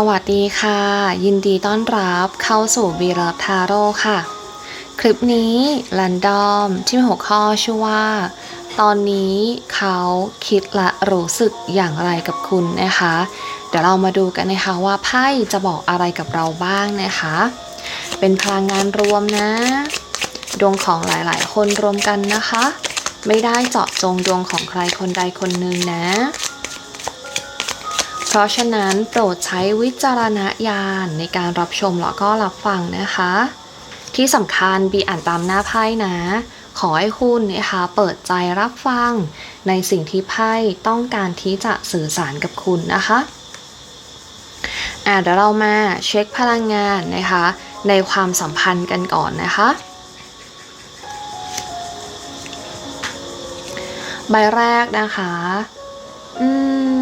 สวัสดีค่ะ ยินดีต้อนรับเข้าสู่วีรทาโร่ค่ะ คลิปนี้แรนดอมที่มีหัวข้อชื่อว่า ตอนนี้เขาคิดและรู้สึกอย่างไรกับคุณนะคะ เดี๋ยวเรามาดูกันนะคะว่าไพ่จะบอกอะไรกับเราบ้างนะคะ เป็นพลังงานรวมนะ ดวงของหลายๆ คนรวมกันนะคะ ไม่ได้เจาะจงดวงของใครคนใดคนหนึ่งนะ ราะฉะนั้นโปรดใช้วิจารณญาณในการรับชมแล้วก็รับฟังนะคะ ที่สำคัญบีอ่านตามหน้าไพ่นะ ขอให้คุณนะคะเปิดใจรับฟัง ในสิ่งที่ไพ่ต้องการที่จะสื่อสารกับคุณนะคะอะเดี๋ยวเรามาเช็คพลังงานนะคะ ในความสัมพันธ์กันก่อนนะคะใบแรกนะคะ อืม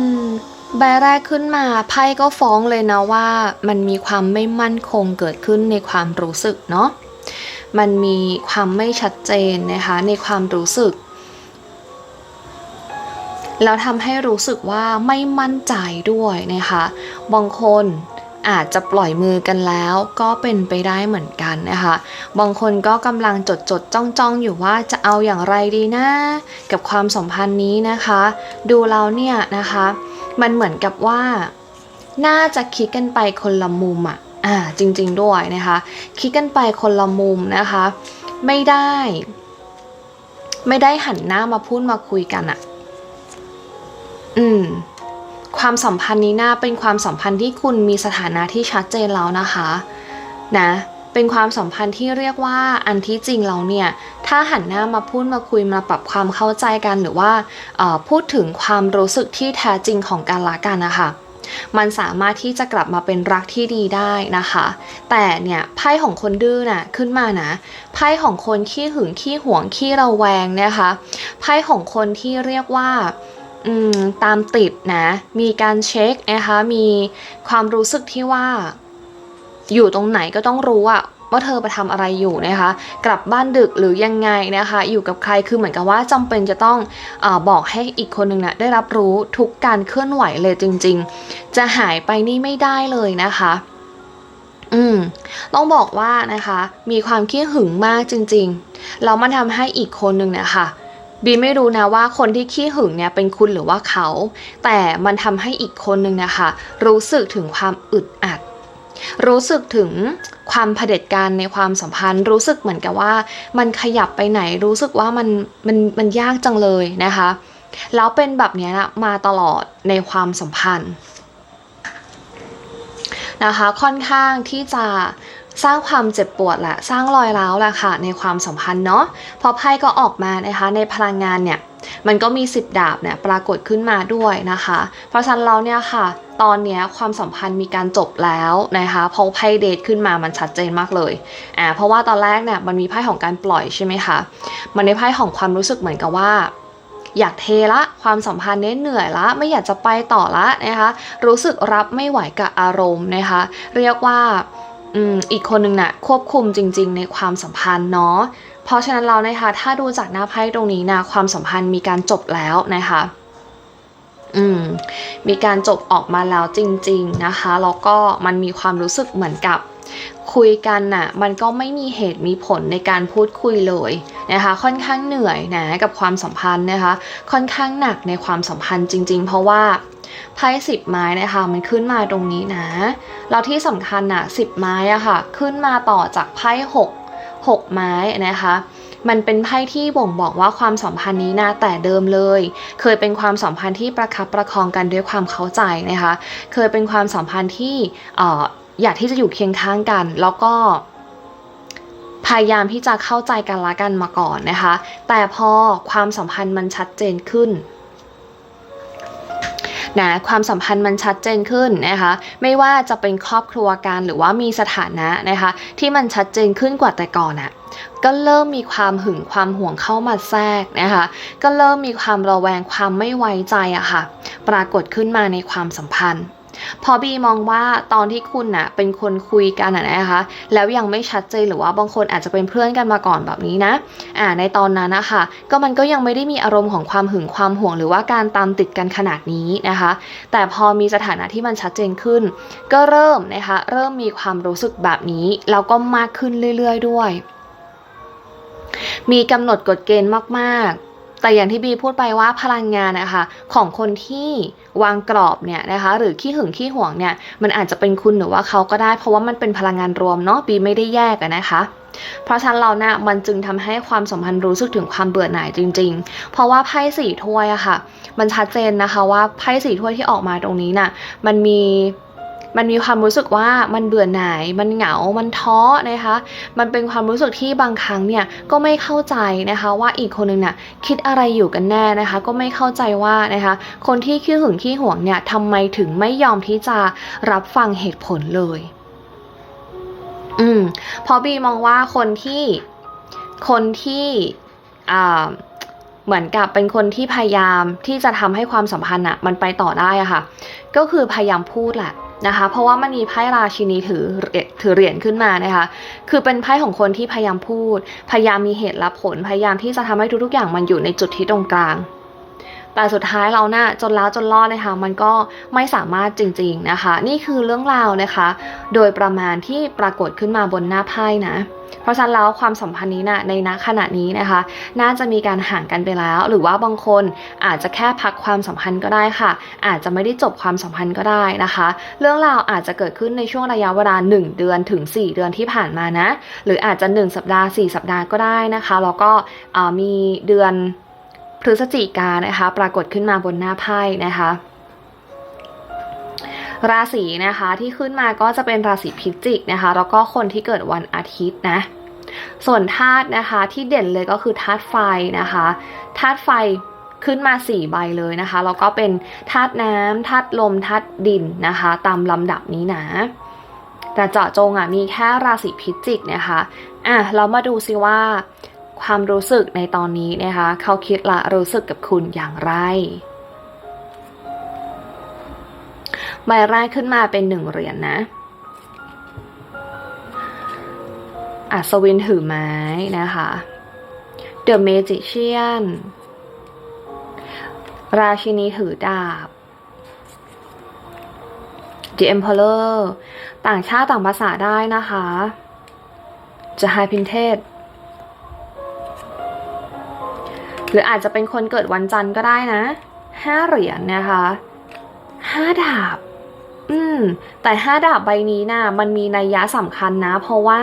ใบแรกขึ้นมาไพ่ก็ฟ้องเลยนะว่า มันมีความไม่มั่นคงเกิดขึ้นในความรู้สึกเนาะมันมีความไม่ชัดเจนนะคะในความรู้สึก แล้วทำให้รู้สึกว่าไม่มั่นใจด้วยนะคะบางคนอาจจะปล่อยมือกันแล้วก็เป็นไปได้เหมือนกันนะคะ บางคนก็กำลังจดจดจ้องจ้องอยู่ว่าจะเอาอย่างไรดีนะ กับความสัมพันธ์นี้นะคะ ดูเราเนี่ยนะคะ มันเหมือนกับว่า น่าจะคิดกันไปคนละมุมอะอ่าจริง ๆ ด้วยนะคะ คิดกันไปคนละมุมนะคะ ไม่ได้ ไม่ได้หันหน้ามาพูดมาคุยกันอะอืมความสัมพันธ์นี้น่าเป็นความสัมพันธ์ที่คุณมีสถานะที่ชัดเจนแล้วนะคะ นะ เป็นความสัมพันธ์ที่เรียกว่าอันที่จริงเราเนี่ย ถ้าหันหน้ามาพูดมาคุยมาปรับความเข้าใจกันหรือว่าพูดถึงความรู้สึกที่แท้จริงของกันและกันนะคะมันสามารถที่จะกลับมาเป็นรักที่ดีได้นะคะ แต่เนี่ยไพ่ของคนดื้อน่ะขึ้นมานะไพ่ของคนขี้หึงขี้หวงขี้ระแวงนะคะไพ่ของคนที่เรียกว่าตามติดนะ มีการเช็คนะคะ มีความรู้สึกที่ว่า อยู่ตรงไหนก็ต้องรู้อะว่าเธอไปทำอะไรอยู่นะคะ กลับบ้านดึกหรือยังไงนะคะ อยู่กับใครคือเหมือนกับว่าจำเป็นจะต้องอบอกให้อีกคนหนึ่งนะได้รับรู้ทุกการเคลื่อนไหวเลยจริง ๆ จะหายไปนี่ไม่ได้เลยนะคะอืมต้องบอกว่านะคะ มีความขี้หึงมากจริงๆแล้วมันทำให้อีกคนหนึ่งเนี่ยค่ะบีไม่รู้นะว่าคนที่ขี้หึงเนี่ยเป็นคุณหรือว่าเขา แต่มันทำให้อีกคนหนึ่งนะคะ รู้สึกถึงความอึดอัด รู้สึกถึงความเผด็จการในความสัมพันธ์ รู้สึกเหมือนกับว่า มันขยับไปไหนรู้สึกว่ามันมันมันยากจังเลยนะคะแล้วเป็นแบบนี้นะมาตลอดในความสัมพันธ์นะคะค่อนข้างที่จะสร้างความเจ็บปวดแหละสร้างรอยร้าวแหละค่ะในความสัมพันธ์เนาะพอไพ่ก็ออกมานะคะในพลังงานเนี่ย มันก็มีสิบดาบเนี่ยปรากฏขึ้นมาด้วยนะคะ เพราะฉะนั้นเราเนี่ยค่ะ ตอนนี้ความสัมพันธ์มีการจบแล้วนะคะเพราะไพ่เดทขึ้นมามันชัดเจนมากเลยอ่าเพราะว่าตอนแรกเนี่ยมันมีไพ่ของการปล่อยใช่ไหมคะมันในไพ่ของความรู้สึกเหมือนกับว่าอยากเทละความสัมพันธ์เนี้เหนื่อยละไม่อยากจะไปต่อละนะคะรู้สึกรับไม่ไหวกับอารมณ์นะคะเรียกว่าอืมอีกคนหนึ่งน่ะควบคุมจริง ๆ ในความสัมพันธ์เนาะ เพราะฉะนั้นเรานะคะ ถ้าดูจากหน้าไพ่ตรงนี้นะความสัมพันธ์มีการจบแล้วนะคะอืมมีการจบออกมาแล้วจริง ๆนะคะแล้วก็มันมีความรู้สึกเหมือนกับคุยกันน่ะมันก็ไม่มีเหตุมีผลในการพูดคุยเลยนะคะ ค่อนข้างเหนื่อยนะกับความสัมพันธ์นะคะ ค่อนข้างหนักในความสัมพันธ์จริง ๆ เพราะว่าไพ่สิบไม้นะคะมันขึ้นมาตรงนี้นะแล้วที่สำคัญน่ะสิบไม้อะค่ะขึ้นมาต่อจากไพ่หก หกไม้นะคะ มันเป็นไพ่ที่บ่งบอกว่าความสัมพันธ์นี้นะแต่เดิมเลย เคยเป็นความสัมพันธ์ที่ประคับประคองกันด้วยความเข้าใจนะคะ เคยเป็นความสัมพันธ์ที่ออยากที่จะอยู่เคียงข้างกัน แล้วก็พยายามที่จะเข้าใจกันละกันมาก่อนนะคะ แต่พอความสัมพันธ์มันชัดเจนขึ้น นะความสัมพันธ์มันชัดเจนขึ้นนะคะ ไม่ว่าจะเป็นครอบครัวกันหรือว่ามีสถานะนะคะ ที่มันชัดเจนขึ้นกว่าแต่ก่อนอะก็เริ่มมีความหึงความห่วงเข้ามาแทรกนะคะ ก็เริ่มมีความระแวงความไม่ไว้ใจอะค่ะ ปรากฏขึ้นมาในความสัมพันธ์ พอบีมองว่าตอนที่คุณน่ะเป็นคนคุยกันนะคะแล้วยังไม่ชัดเจนหรือว่าบางคนอาจจะเป็นเพื่อนกันมาก่อนแบบนี้นะอ่าในตอนนั้นนะคะก็มันก็ยังไม่ได้มีอารมณ์ของความหึงความห่วง หรือว่าการตามติดกันขนาดนี้นะคะ แต่พอมีสถานะที่มันชัดเจนขึ้น ก็เริ่มนะคะเริ่มมีความรู้สึกแบบนี้แล้วก็มากขึ้นเรื่อย ๆ ด้วยมีกำหนดกฎเกณฑ์มาก แต่อย่างที่บีพูดไปว่าพลังงานนะคะของคนที่วางกรอบเนี่ยนะคะหรือขี้หึงขี้หวงเนี่ยมันอาจจะเป็นคุณหรือว่าเขาก็ได้ เพราะว่ามันเป็นพลังงานรวมเนาะบีไม่ได้แยกนะคะเพราะฉะนั้นเราเนะ่ะมันจึงทำให้ความสัมพันธ์รู้สึกถึงความเบื่อหน่ายจริง ๆ เพราะว่าไพ่สี่ถ้วยอะค่ะ มันชัดเจนนะคะว่าไพ่สี่ถ้วยที่ออกมาตรงนี้น่ะมันมี มันมีความรู้สึกว่ามันเบื่อหน่าย มันเหงา มันท้อนะคะ มันเป็นความรู้สึกที่บางครั้งเนี่ยก็ไม่เข้าใจนะคะว่าอีกคนนึงน่ะคิดอะไรอยู่กันแน่นะคะ ก็ไม่เข้าใจว่านะคะคนที่ขี้หึงขี้หวงเนี่ยทำไมถึงไม่ยอมที่จะรับฟังเหตุผลเลย อืมเพราะบีมองว่าคนที่คนที่อ่าเหมือนกับเป็นคนที่พยายามที่จะทำให้ความสัมพันธ์อะมันไปต่อได้อะค่ะ ก็คือพยายามพูดแหละ นะคะ เพราะว่ามันมีไพ่ราชินีถือถือเหรียญขึ้นมานะคะ คือเป็นไพ่ของคนที่พยายามพูด พยายามมีเหตุและผล พยายามที่จะทำให้ทุกๆอย่างมันอยู่ในจุดที่ตรงกลาง แต่สุดท้ายเรานะ่ะจนแล้วจนรอดนะคะมันก็ไม่สามารถจริงๆนะคะ นี่คือเรื่องราวนะคะ โดยประมาณที่ปรากฏขึ้นมาบนหน้าไพ่นะเพราะฉะนั้นแล้วความสัมพันธ์นี้นะในณขณะนี้นะคะ น่าจะมีการห่างกันไปแล้ว หรือว่าบางคนอาจจะแค่พักความสัมพันธ์ก็ได้ค่ะ อาจจะไม่ได้จบความสัมพันธ์ก็ได้นะคะ เรื่องราวอาจจะเกิดขึ้นในช่วงระยะเวลา 1 เดือนถึง 4 เดือนที่ผ่านมานะ หรืออาจจะ 1 สัปดาห์ 4 สัปดาห์ก็ได้นะคะแล้วก็มีเดือน พฤศจิกายนนะคะ ปรากฏขึ้นมาบนหน้าไพ่นะคะราศีนะคะที่ขึ้นมาก็จะเป็นราศีพิจิกนะคะ แล้วก็คนที่เกิดวันอาทิตย์นะส่วนธาตุนะคะที่เด่นเลยก็คือธาตุไฟนะคะธาตุไฟขึ้นมา 4 ใบเลยนะคะแล้วก็เป็นธาตุน้ำธาตุลมธาตุดินนะคะ ตามลำดับนี้นะ แต่เจาะจงอะมีแค่ราศีพิจิกนะคะอะเรามาดูซิว่า ความรู้สึกในตอนนี้นะคะ เขาคิดละรู้สึกกับคุณอย่างไร ใบแรกขึ้นมาเป็นหนึ่งเหรียญนนะอัศวินถือไม้นะคะ The Magician ราชินีถือดาบ The Emperor ต่างชาติต่างภาษาได้นะคะจะ High Printed รืออาจจะเป็นคนเกิดวันจันทร์ก็ได้นะห้าเหรียญนะคะห้าดาบ อืม แต่ห้าดาบใบนี้นะ่ะมันมีนัยยะสำคัญนะ เพราะว่า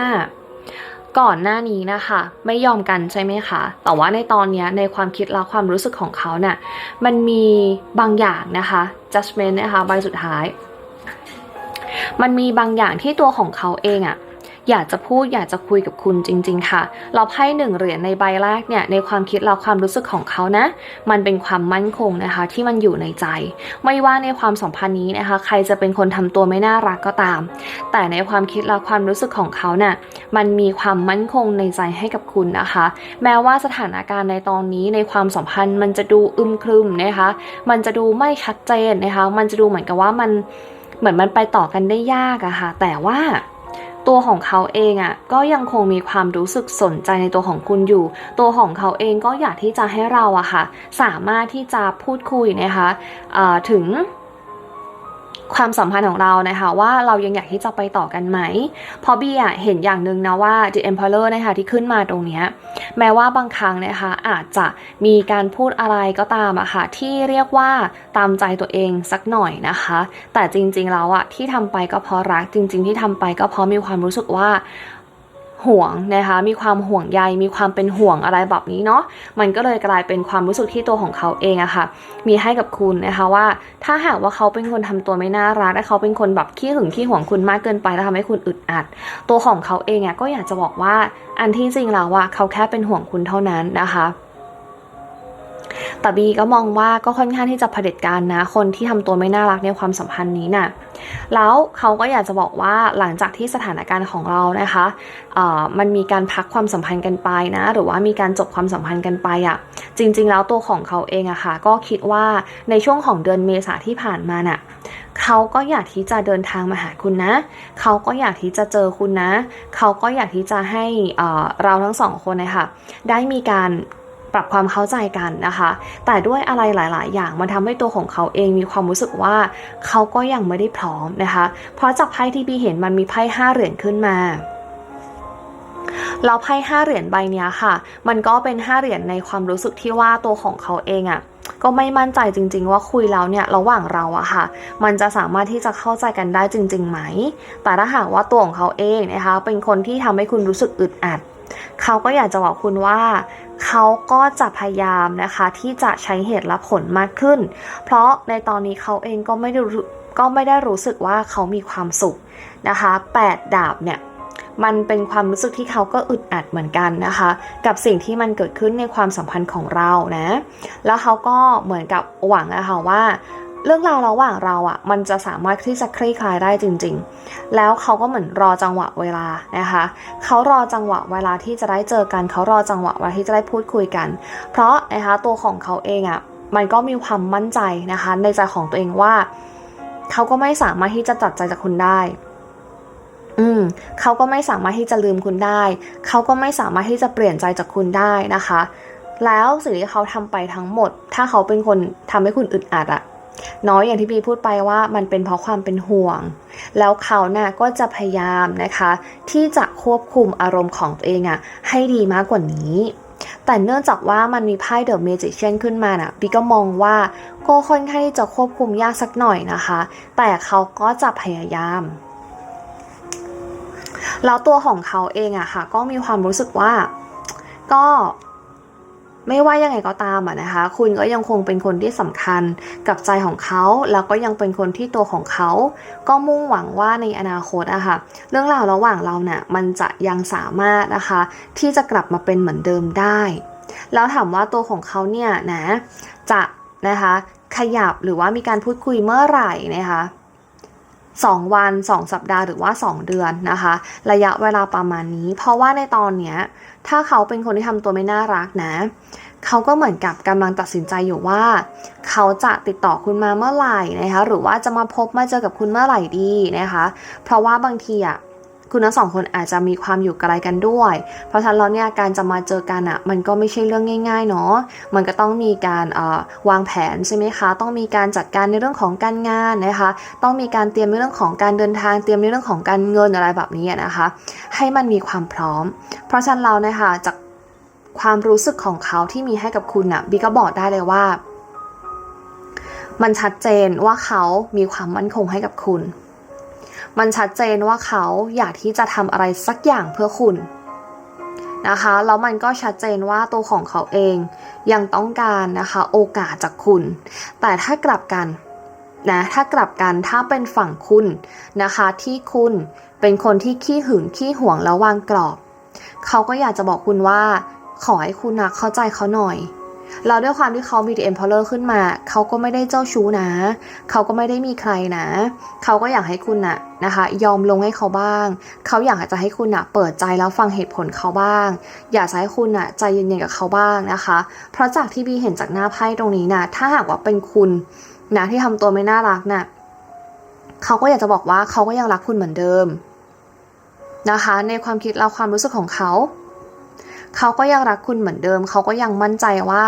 ก่อนหน้านี้นะคะ ไม่ยอมกันใช่ไหมคะ แต่ว่าในตอนนี้ในความคิดและความรู้สึกของเขาเนะ่ะมันมีบางอย่างนะคะ judgment นะคะใบสุดท้าย มันมีบางอย่างที่ตัวของเขาเองอะ อยากจะพูดอยากจะคุยกับคุณจริง ๆ ค่ะ เราไพ่หนึ่งเหรียญในใบแรกเนี่ยในความคิดเราความรู้สึกของเขานะ มันเป็นความมั่นคงนะคะที่มันอยู่ในใจ ไม่ว่าในความสัมพันธ์นี้นะคะ ใครจะเป็นคนทำตัวไม่น่ารักก็ตาม แต่ในความคิดและความรู้สึกของเขาเนะ่ะมันมีความมั่นคงในใจให้กับคุณนะคะ แม้ว่าสถานการณ์ในตอนนี้ในความสัมพันธ์มันจะดูอึมครึมนะคะ มันจะดูไม่ชัดเจนนะคะ มันจะดูเหมือนกับว่ามันเหมือนมันไปต่อกันได้ยากอะค่ะ แต่ว่า ตัวของเขาเองอะ่ะก็ยังคงมีความรู้สึกสนใจในตัวของคุณอยู่ ตัวของเขาเองก็อยากที่จะให้เราอะค่ะ สามารถที่จะพูดคุยนะคะะถึง ความสัมพันธ์ของเรานะคะว่าเรายังอยากที่จะไปต่อกันไหมเพราะบี้อะเห็นอย่างหนึ่งนะว่า The Emperor นะคะที่ขึ้นมาตรงนี้แม้ว่าบางครั้งนะคะอาจจะมีการพูดอะไรก็ตามอะค่ะที่เรียกว่าตามใจตัวเองสักหน่อยนะคะ แต่จริงๆแล้วอะที่ทำไปก็เพราะรักจริง ๆ ที่ทำไปก็เพราะมีความรู้สึกว่า ห่วงนะคะ มีความห่วงใย มีความเป็นห่วงอะไรแบบนี้เนาะ มันก็เลยกลายเป็นความรู้สึกที่ตัวของเขาเองอะค่ะ มีให้กับคุณนะคะว่า ถ้าหากว่าเขาเป็นคนทำตัวไม่น่ารักและเขาเป็นคนแบบขี้หึงขี้ห่วงคุณมากเกินไปแล้วทำให้คุณอึดอัด ตัวของเขาเองอะก็อยากจะบอกว่า อันที่จริงแล้วว่าเขาแค่เป็นห่วงคุณเท่านั้นนะคะ แต่บีก็มองว่าก็ค่อนข้างที่จะเผด็จการนะ คนที่ทำตัวไม่น่ารักในความสัมพันธ์นี้น่ะแล้วเขาก็อยากจะบอกว่าหลังจากที่สถานการณ์ของเรานะคะมันมีการพักความสัมพันธ์กันไปนะ หรือว่ามีการจบความสัมพันธ์กันไปอะ่ะจริง ๆ แล้วตัวของเขาเองอะค่ะ ก็คิดว่าในช่วงของเดือนเมษาที่ผ่านมาน่ะเขาก็อยากที่จะเดินทางมาหาคุณนะ เขาก็อยากที่จะเจอคุณนะ เขาก็อยากที่จะให้เราทั้งสองคนนะคะได้มีการ ปรับความเข้าใจกันนะคะ แต่ด้วยอะไรหลาย ๆ อย่างมันทำให้ตัวของเขาเองมีความรู้สึกว่าเขาก็ยังไม่ได้พร้อมนะคะ เพราะจากไพ่ที่พี่เห็นมันมีไพ่ห้าเหรียญขึ้นมาแล้วไพ่ห้าเหรียญใบนี้ค่ะ มันก็เป็นห้าเหรียญในความรู้สึกที่ว่าตัวของเขาเองอะ่ะก็ไม่มั่นใจจริง ๆ ว่าคุยแล้วเนี่ยระหว่างเราอะค่ะ มันจะสามารถที่จะเข้าใจกันได้จริง ๆ ไหม แต่ถ้าหากว่าตัวของเขาเองนะคะ เป็นคนที่ทำให้คุณรู้สึกอึดอัด เขาก็อยากจะบอกคุณว่า เขาก็จะพยายามนะคะที่จะใช้เหตุและผลมากขึ้น เพราะในตอนนี้เขาเองก็ไม่ได้ก็ไม่ได้รู้สึกว่าเขามีความสุขนะคะแปดดาบเนี่ยมันเป็นความรู้สึกที่เขาก็อึดอัดเหมือนกันนะคะ กับสิ่งที่มันเกิดขึ้นในความสัมพันธ์ของเรานะ แล้วเขาก็เหมือนกับหวังนะคะว่า เรื่องราวระหว่างเราอะ่ะมันจะสามารถที่จะคลี่คลายได้จริง ๆ แล้วเขาก็เหมือนรอจังหวะเวลานะคะเขารอจังหวะเวลาที่จะได้เจอกันเขารอจังหวะเวลาที่จะได้พูดคุยกัน เพราะนะคะตัวของเขาเองอะ่ะมันก็มีความมั่นใจนะคะในใจของตัวเองว่าเขาก็ไม่สามารถที่จะตัดใจจากคุณได้ อืมเขาก็ไม่สามารถที่จะลืมคุณได้ เขาก็ไม่สามารถที่จะเปลี่ยนใจจากคุณได้นะคะ แล้วสิ่งที่เขาทำไปทั้งหมด ถ้าเขาเป็นคนทำให้คุณอึดอัดอะ น้อยอย่างที่พี่พูดไปว่ามันเป็นเพราะความเป็นห่วง แล้วเขาน่ะก็จะพยายามนะคะ ที่จะควบคุมอารมณ์ของตัวเองอะให้ดีมากกว่านี้ แต่เนื่องจากว่ามันมีไพ่เดอะเมจิเชนขึ้นมาน่ะพี่ก็มองว่าก็ค่อนข้างที่จะควบคุมยากสักหน่อยนะคะ แต่เขาก็จะพยายามแล้วตัวของเขาเองอะค่ะ ก็มีความรู้สึกว่าก็ ไม่ว่ายังไงก็ตามอะนะคะ คุณก็ยังคงเป็นคนที่สำคัญกับใจของเขาแล้วก็ยังเป็นคนที่ตัวของเขา ก็มุ่งหวังว่าในอนาคตอะค่ะ เรื่องราวระหว่างเราเนี่ยมันจะยังสามารถนะคะ ที่จะกลับมาเป็นเหมือนเดิมได้ แล้วถามว่าตัวของเขาเนี่ยนะจะนะคะ ขยับหรือว่ามีการพูดคุยเมื่อไหร่นะคะ 2 วัน 2 สัปดาห์หรือว่า 2 เดือนนะคะ ระยะเวลาประมาณนี้ เพราะว่าในตอนเนี้ยถ้าเขาเป็นคนที่ทำตัวไม่น่ารักนะ เขาก็เหมือนกับกำลังตัดสินใจอยู่ว่า เขาจะติดต่อคุณมาเมื่อไหร่นะคะ หรือว่าจะมาพบมาเจอกับคุณเมื่อไหร่ดีนะคะ เพราะว่าบางทีอะ คุณทั้งสองคนอาจจะมีความอยู่ไกลกันด้วย เพราะฉะนั้นแล้วเนี่ยการจะมาเจอกันอะมันก็ไม่ใช่เรื่องง่ายๆเนาะมันก็ต้องมีการวางแผนใช่ไหมคะ ต้องมีการจัดการในเรื่องของการงานนะคะ ต้องมีการเตรียมในเรื่องของการเดินทางเตรียมในเรื่องของการเงินอะไรแบบนี้นะคะ ให้มันมีความพร้อม เพราะฉะนั้นเรานะคะจากความรู้สึกของเขาที่มีให้กับคุณน่ะบีก็บอกได้เลยว่า มันชัดเจนว่าเขามีความมั่นคงให้กับคุณ มันชัดเจนว่าเขาอยากที่จะทำอะไรสักอย่างเพื่อคุณนะคะแล้วมันก็ชัดเจนว่าตัวของเขาเองยังต้องการนะคะโอกาสจากคุณ แต่ถ้ากลับกันนะถ้ากลับกันถ้าเป็นฝั่งคุณนะคะที่คุณเป็นคนที่ขี้หึงขี้หวงแล้ววางกรอบ เขาก็อยากจะบอกคุณว่า ขอให้คุณนะเข้าใจเขาหน่อย เราด้วยความที่เขามี The Emperor ขึ้นมา เขาก็ไม่ได้เจ้าชู้นะ เขาก็ไม่ได้มีใครนะ เขาก็อยากให้คุณนะนะคะ ยอมลงให้เขาบ้าง เขาอยากจะให้คุณนะเปิดใจแล้วฟังเหตุผลเขาบ้าง อยากให้คุณนะใจเย็นๆกับเขาบ้างนะคะ เพราะจากที่บีเห็นจากหน้าไพ่ตรงนี้นะถ้าหากว่าเป็นคุณนะที่ทำตัวไม่น่ารักนะ่ะเขาก็อยากจะบอกว่าเขาก็ยังรักคุณเหมือนเดิมนะคะ ในความคิดเราความรู้สึกของเขา เขาก็ยังรักคุณเหมือนเดิม เขาก็ยังมั่นใจว่า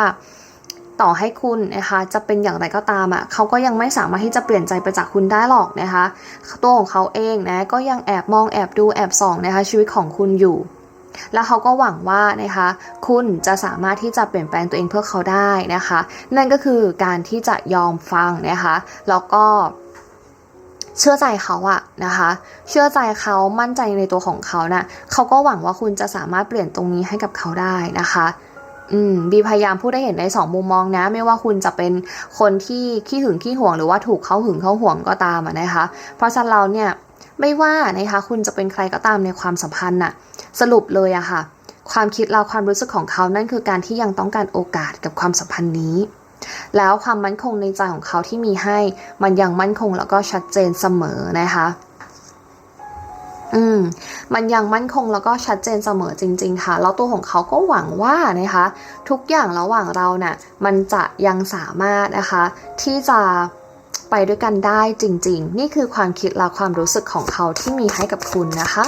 ต่อให้คุณนะคะจะเป็นอย่างไรก็ตามอะ่ะเขาก็ยังไม่สามารถที่จะเปลี่ยนใจไปจากคุณได้หรอกนะคะตัวของเขาเองนะก็ยังแอบมองแอบดูแอบส่องนะคะชีวิตของคุณอยู่แล้วเขาก็หวังว่านะคะคุณจะสามารถที่จะเปลี่ยนแปลงตัวเองเพื่อเขาได้นะคะ นั่นก็คือการที่จะยอมฟังนะคะ แล้วก็ เชื่อใจเขาอะนะคะ เชื่อใจเขามั่นใจในตัวของเขานะ่ะเขาก็หวังว่าคุณจะสามารถเปลี่ยนตรงนี้ให้กับเขาได้นะคะอืมบีพยายามพูดได้เห็นในสองมุมมองนะ ไม่ว่าคุณจะเป็นคนที่ขี้หึงขี้ห่วงหรือว่าถูกเขาหึงเขาห่วงก็ตามนะคะ เพราะฉะนั้นเราเนี่ยไม่ว่านะคะคุณจะเป็นใครก็ตามในความสัมพันธ์น่ะสรุปเลยอะค่ะ ความคิดเราความรู้สึกของเขานั่นคือการที่ยังต้องการโอกาสกับความสัมพันธ์นี้ แล้วความมั่นคงในใจของเขาที่มีให้มันยังมั่นคงแล้วก็ชัดเจนเสมอนะคะอืมมันยังมั่นคงแล้วก็ชัดเจนเสมอจริง ๆ ค่ะ แล้วตัวของเขาก็หวังว่านะคะ ทุกอย่างระหว่างเราเนะ่ะมันจะยังสามารถนะคะ ที่จะไปด้วยกันได้จริง ๆ นี่คือความคิดและความรู้สึกของเขาที่มีให้กับคุณนะคะ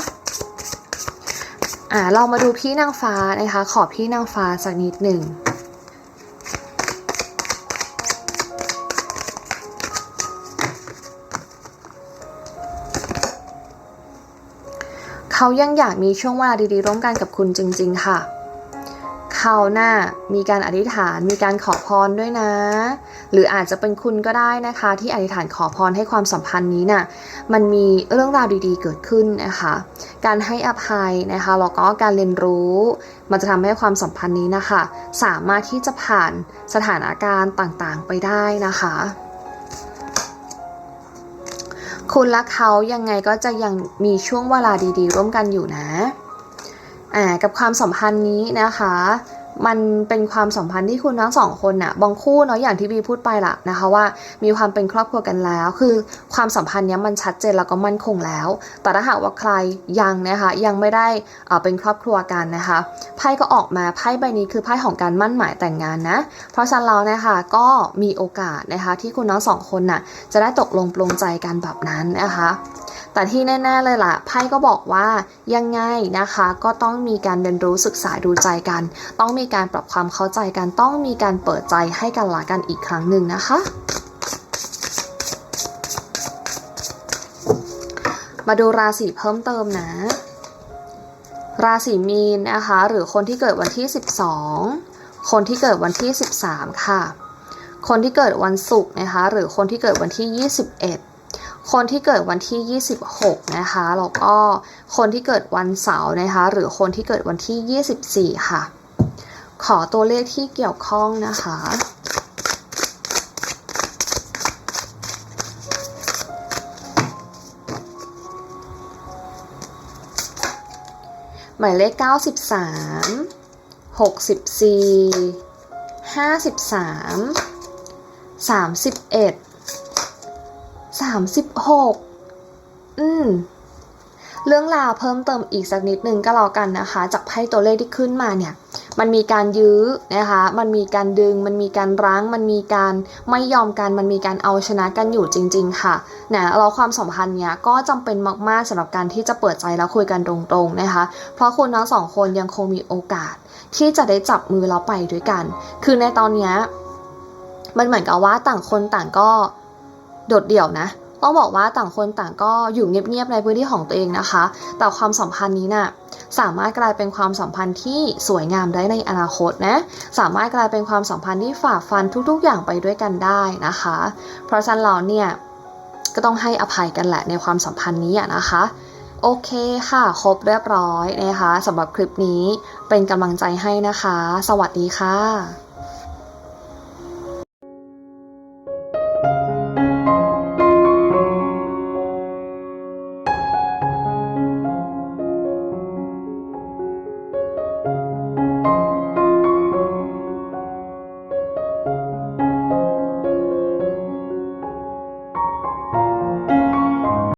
อ่าเรามาดูพี่นางฟ้านะคะ ขอพี่นางฟ้าสักนิดหนึ่ง เขายังอยากมีช่วงเวลาดีๆ ร่วมกันกับคุณจริง ๆ ค่ะ เขาน่ะมีการอธิษฐานมีการขอพรด้วยนะ หรืออาจจะเป็นคุณก็ได้นะคะ ที่อธิษฐานขอพรให้ความสัมพันธ์นี้น่ะมันมีเรื่องราวดีๆ เกิดขึ้นนะคะ การให้อภัยนะคะแล้วก็การเรียนรู้ มันจะทำให้ความสัมพันธ์นี้นะคะ สามารถที่จะผ่านสถานการณ์ต่างๆ ไปได้นะคะ คุณและเขายังไงก็จะยังมีช่วงเวลาดีๆ ร่วมกันอยู่นะ อ่า กับความสัมพันธ์นี้นะคะ มันเป็นความสัมพันธ์ที่คุณทั้งสองคนน่ะบางคู่เนาะอย่างที่บีพูดไปละนะคะว่า มีความเป็นครอบครัวกันแล้ว คือความสัมพันธ์เนี้ยมันชัดเจนแล้วก็มั่นคงแล้ว แต่ถ้าหากว่าใครยังนะคะยังไม่ได้เอ่อเป็นครอบครัวกันนะคะไพ่ก็ออกมาไพ่ใบนี้คือไพ่ของการมั่นหมายแต่งงานนะเพราะฉะนั้นแล้วนะคะก็มีโอกาสนะคะที่คุณทั้งสองคนน่ะจะได้ตกลงปลงใจกันแบบนั้นนะคะ แต่ที่แน่ ๆ เลยล่ะไพ่ก็บอกว่ายังไงนะคะก็ต้องมีการเรียนรู้ศึกษาดูใจกัน ต้องมีการปรับความเข้าใจกัน ต้องมีการเปิดใจให้กันละกันอีกครั้งหนึ่งนะคะมาดูราศีเพิ่มเติมนะ ราศีมีนนะคะ หรือคนที่เกิดวันที่ 12 คนที่เกิดวันที่ 13 ค่ะ คนที่เกิดวันศุกร์นะคะ หรือคนที่เกิดวันที่ 21 คนที่เกิดวันที่ 26 นะคะ แล้วก็คนที่เกิดวันเสาร์นะคะ หรือคนที่เกิดวันที่ 24 ค่ะ ขอตัวเลขที่เกี่ยวข้องนะคะ หมายเลข 93 64 53 31 36 อืม เรื่องราวเพิ่มเติมอีกสักนิดนึงก็แล้วกันนะคะ จากไพ่ตัวเลขที่ขึ้นมาเนี่ย มันมีการยื้อนะคะ มันมีการดึง มันมีการรั้ง มันมีการไม่ยอมกัน มันมีการเอาชนะกันอยู่จริง ๆ ค่ะนะเราความสัมพันธ์เนี้ยก็จำเป็นมากๆสำหรับการที่จะเปิดใจแล้วคุยกันตรงๆนะคะ เพราะคุณทั้งสองคนยังคงมีโอกาส ที่จะได้จับมือแล้วไปด้วยกัน คือในตอนเนี้ยมันเหมือนกับว่าต่างคนต่างก็ โดดเดี่ยวนะ ต้องบอกว่าต่างคนต่างก็อยู่เงียบๆในพื้นที่ของตัวเองนะคะ แต่ความสัมพันธ์นี้น่ะสามารถกลายเป็นความสัมพันธ์ที่สวยงามได้ในอนาคตนะ สามารถกลายเป็นความสัมพันธ์ที่ฝ่าฟันทุกๆ อย่างไปด้วยกันได้นะคะ เพราะฉะนั้นเราเนี่ยก็ต้องให้อภัยกันแหละในความสัมพันธ์นี้นะคะโอเคค่ะ ครบเรียบร้อยนะคะสำหรับคลิปนี้เป็นกำลังใจให้นะคะ สวัสดีค่ะ